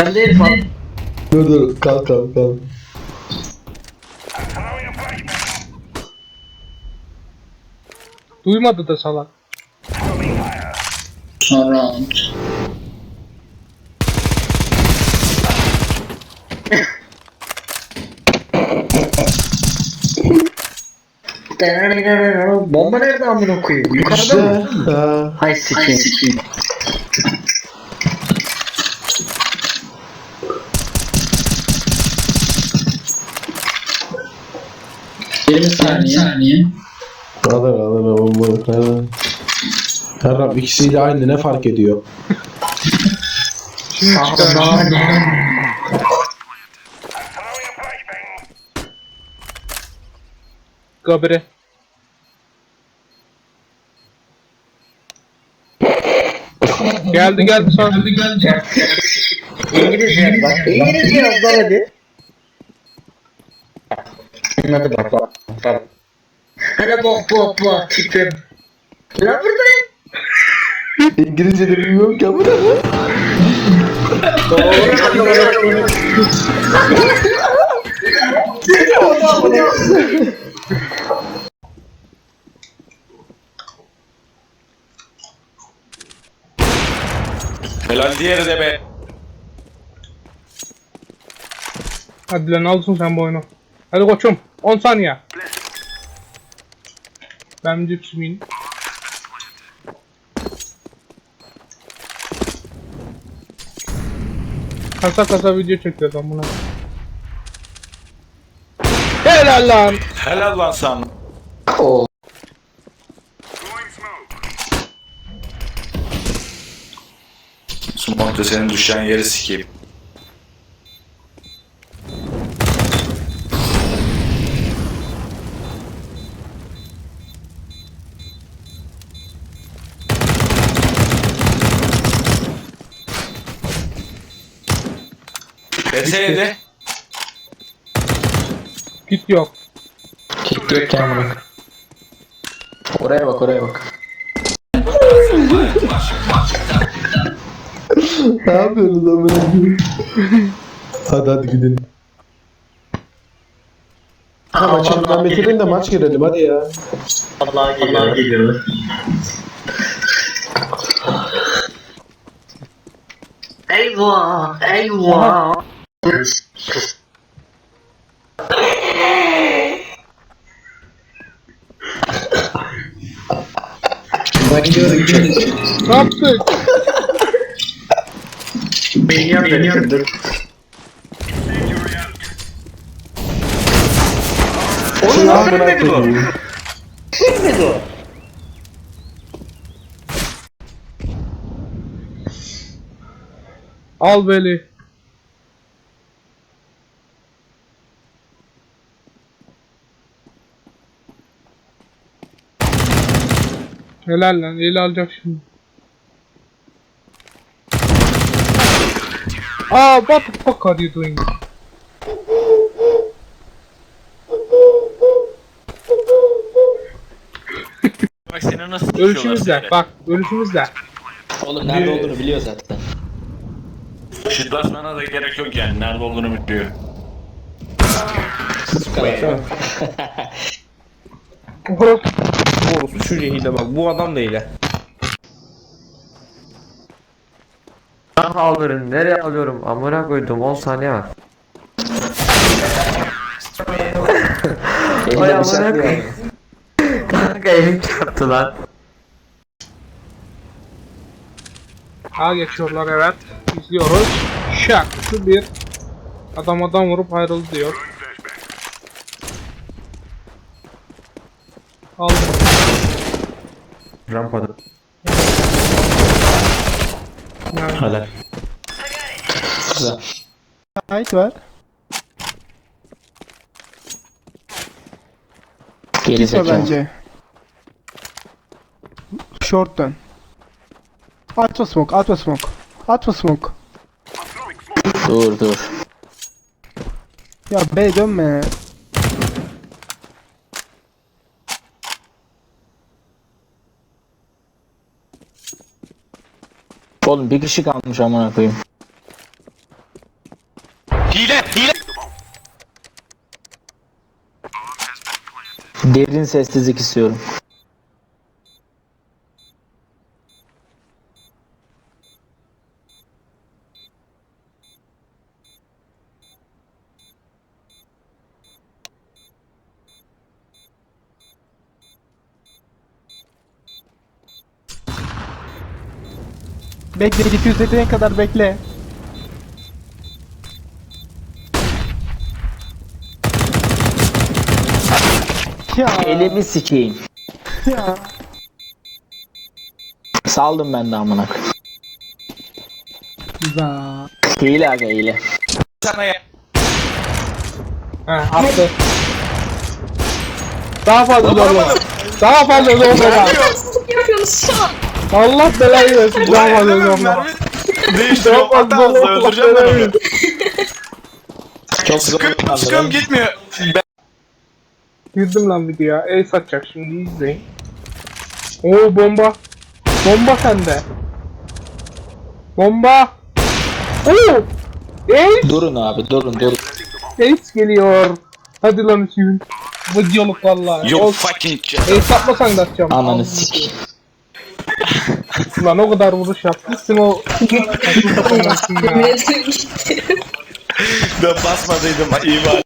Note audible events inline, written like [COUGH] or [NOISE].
Ben değil falan. Dur dur kalk kalk kalk. Duymadı da salak. Son round. Bomba nerede amına koyayım? Yukarıda mı? Ha. Hay sikeyim. Yirmi saniye. saniye. Alır alır alır. alır. Tamam ikisiyle aynı ne fark ediyor? Şimdi çıkar. Gabre. Geldi geldi sağ. Geldi geldi. İngilizce yaz bak. İngilizce yaz lan hadi. Anladı bak bak. Bak. Hele bak bak bak tipim. Lan buradayım. İngilizce de bilmiyorum ki ama ne? Helal diğeri de be. Hadi lan alsın sen bu oyunu. Hadi koçum. 10 saniye. Ben cipsimin. Kasa kasa video çekiyor ben buna. Helal lan. Helal lan sana. Oo. Smoke'da senin düşen yeri sikeyim. Deseydi. Git yok. Kit yok amına. Oraya bak oraya bak. Ne yapıyorsunuz amına koyayım? Hadi hadi gidelim. Tamam çabuktan bitirin de maç girelim hadi ya. Allah geliyor. Geliyor. Eyvah! Eyvah! Ben gidiyorum. Ne yaptık? Beni yap beni yap. Dur. Oğlum nasıl bilmedi bu? Bilmedi o. Al beni. Helal lan. Eli alacak şimdi. Aa, what the fuck are you doing? Bak seni nasıl Ölüşümüzle. Bak, ölüşümüzle. Oğlum nerede olduğunu biliyor zaten. Şıtlaşmana da gerek yok yani. Nerede olduğunu biliyor. Bu kadar. Orospu şu hile bak bu adam da hile. Ben alırım. Nereye alıyorum? Amına koydum 10 saniye var. Ay amına koyayım. [LAUGHS] Kanka elim çarptı lan. A geçiyorlar evet. İzliyoruz. Şak. Şu bir. Adam adam vurup ayrıldı diyor. Aldım. Rampada. Helal. Güzel. Ait var. Geri Gitme zekalı. bence. Short'tan. Atma smoke, atma smoke. Atma smoke. Dur dur. Ya B dönme. Oğlum bir kişi kalmış amına koyayım. Hile, hile. Derin sessizlik istiyorum. Bekle diffuse'e kadar bekle. Ya. Elimi sikeyim. Ya. Saldım ben de amına koyayım. Güzel. Hile aga hile. Sana ya. He attı. Daha fazla zorlama. Daha fazla zorlama. yapıyorsunuz şu an? Allah belayı versin. Değiştiriyorum. Daha fazla Hatta hızlı zorlama. öldüreceğim ben onu. Çok Sıkıyorum, sıkıyorum gitmiyor. Ben Girdim lan videoya. El satacak şimdi izleyin. Oo bomba. Bomba sende. Bomba. Oo. Ace. Durun abi durun durun. Ace geliyor. Hadi lan Hüsnü. Vıcıyoluk valla. You Ol- fucking shit. Ace atmasan da atacağım. Ananı sik. [LAUGHS] Lan o kadar vuruş yapmışsın o. [LAUGHS] Yemin ederim gitti. Ben basmadıydım. iyi bari.